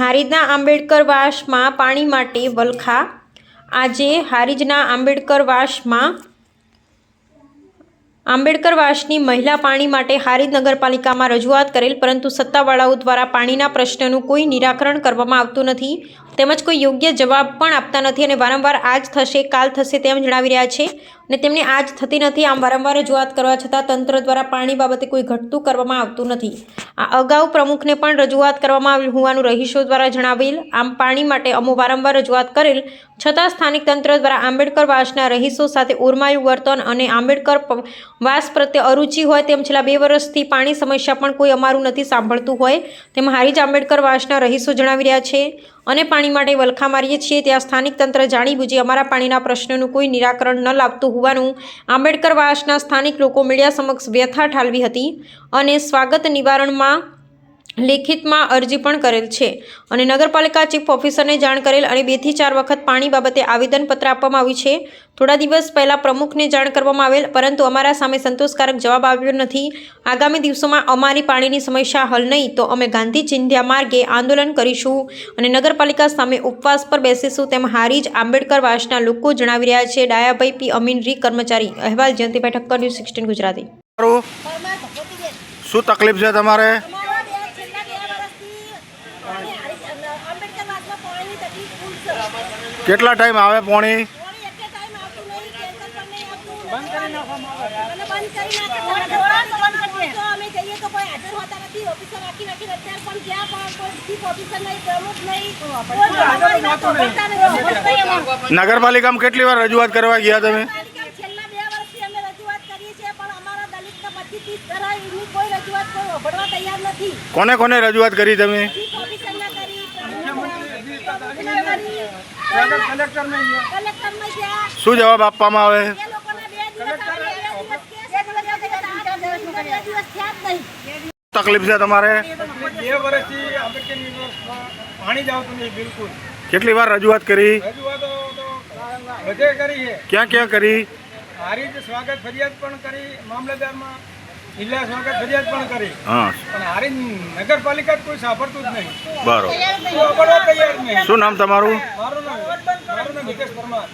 હારીજના આંબેડકર વાસમાં પાણી માટે વલખા. આજે હારીજના આંબેડકર વાસમાં આંબેડકર વાસની મહિલા પાણી માટે હારીજ નગરપાલિકામાં રજૂઆત કરેલ, પરંતુ સત્તાવાળાઓ દ્વારા પાણીના પ્રશ્નનું કોઈ નિરાકરણ કરવામાં આવતું નથી. તેમજ કોઈ યોગ્ય જવાબ પણ આપતા નથી અને વારંવાર આજ થશે, કાલ થશે તેમ જણાવી રહ્યા છે અને તેમની આજ થતી નથી. આમ વારંવાર રજૂઆત કરવા છતાં તંત્ર દ્વારા પાણી બાબતે કોઈ ઘટતું કરવામાં આવતું નથી. આ અગાઉ પ્રમુખને પણ રજૂઆત કરવામાં આવી હોવાનું રહીશો દ્વારા જણાવેલ. આમ પાણી માટે અમુ વારંવાર રજૂઆત કરેલ. છતાં સ્થાનિક તંત્ર દ્વારા આંબેડકર વાસના રહીશો સાથે ઓરમાયું વર્તન અને આંબેડકર વાસ પ્રત્યે અરુચિ હોય તેમ છેલ્લા બે વર્ષથી પાણી સમસ્યા પણ કોઈ અમારું નથી સાંભળતું હોય તેમ હારીજ આંબેડકર વાસના રહીશો જણાવી રહ્યા છે. અને પાણી માટે વલખા મારીએ છીએ, ત્યાં સ્થાનિક તંત્ર જાણીબુજી અમારા પાણીના પ્રશ્નનું કોઈ નિરાકરણ ન લાવતું હોવાનું આંબેડકર વાસના સ્થાનિક લોકો મીડિયા સમક્ષ વ્યથા ઠાલવી હતી. અને સ્વાગત નિવારણમાં લેખિતમાં અરજી પણ કરેલ છે અને નગરપાલિકા ચીફ ઓફિસરને જાણ કરેલ અને બેથી ચાર વખત પાણી બાબતે આવેદનપત્ર આપવામાં આવ્યું છે. થોડા દિવસ પહેલાં પ્રમુખને જાણ કરવામાં આવેલ, પરંતુ અમારા સામે સંતોષકારક જવાબ આવ્યો નથી. આગામી દિવસોમાં અમારી પાણીની સમસ્યા હલ નહીં તો અમે ગાંધી ચિંધ્યા માર્ગે આંદોલન કરીશું અને નગરપાલિકા સામે ઉપવાસ પર બેસીશું તેમ હારીજ આંબેડકર વાસના લોકો જણાવી રહ્યા છે. ડાયાભાઈ પી અમીન, રી કર્મચારી, અહેવાલ, જયંતિભાઈ ઠક્કર, ન્યૂઝ સિક્સટીન ગુજરાતી. શું તકલીફ છે તમારે અમારા બે છેલ્લા બે વર્ષથી પાણી હારી- આંબેડકર વાસમાં પાણીની તકલીફ ફૂલ છે કેટલા ટાઈમ આવે પોણી? પાણી એક ટાઈમ આવતું નહીં ટેન્કર પણ નહીં આવતું. બંધ કરી નાખવામાં આવે. અને બંધ કરી નાખે. તો અમે જઈએ તો કોઈ હાજર હોતા નથી. ઓફિસર રાખી રાખી અત્યારે પણ જ્યાં પણ કોઈ ચીફ ઓફિસર નહીં પ્રમુખ નહીં. કોઈ અમારી વાત સાંભળતા નથી. સાંભળતા નહીં. નગરપાલિકામાં કેટલી વાર રજૂઆત કરવા ગયા તમે? પાલિકા છેલ્લા બે વર્ષથી અમે રજૂઆત કરીએ છીએ પણ અમારા દલિતના પચીસ ત્રીસ ઘર એની કોઈ રજૂઆત કોઈ સાંભળવા તૈયાર નથી. કોને કોને રજૂઆત કરી તમે? દિવસ જવાબ આપવામાં આવે? તકલીફ છે તમારે? બે વર્ષથી પાણી જ આવતું બિલકુલ કેટલી વાર રજૂઆત કરી? ક્યાં ક્યાં કરી? સ્વાગત ફરિયાદ પણ કરી મામલતદારમાં જિલ્લા સ્વાગત ફરિયાદ પણ કરી. પણ હારી નગરપાલિકા કોઈ સાંભળતું જ નહીં. બરોબર. તૈયાર નહીં. શું નામ તમારું? મારું નામ મારું નામ હિતેશ પરમાર.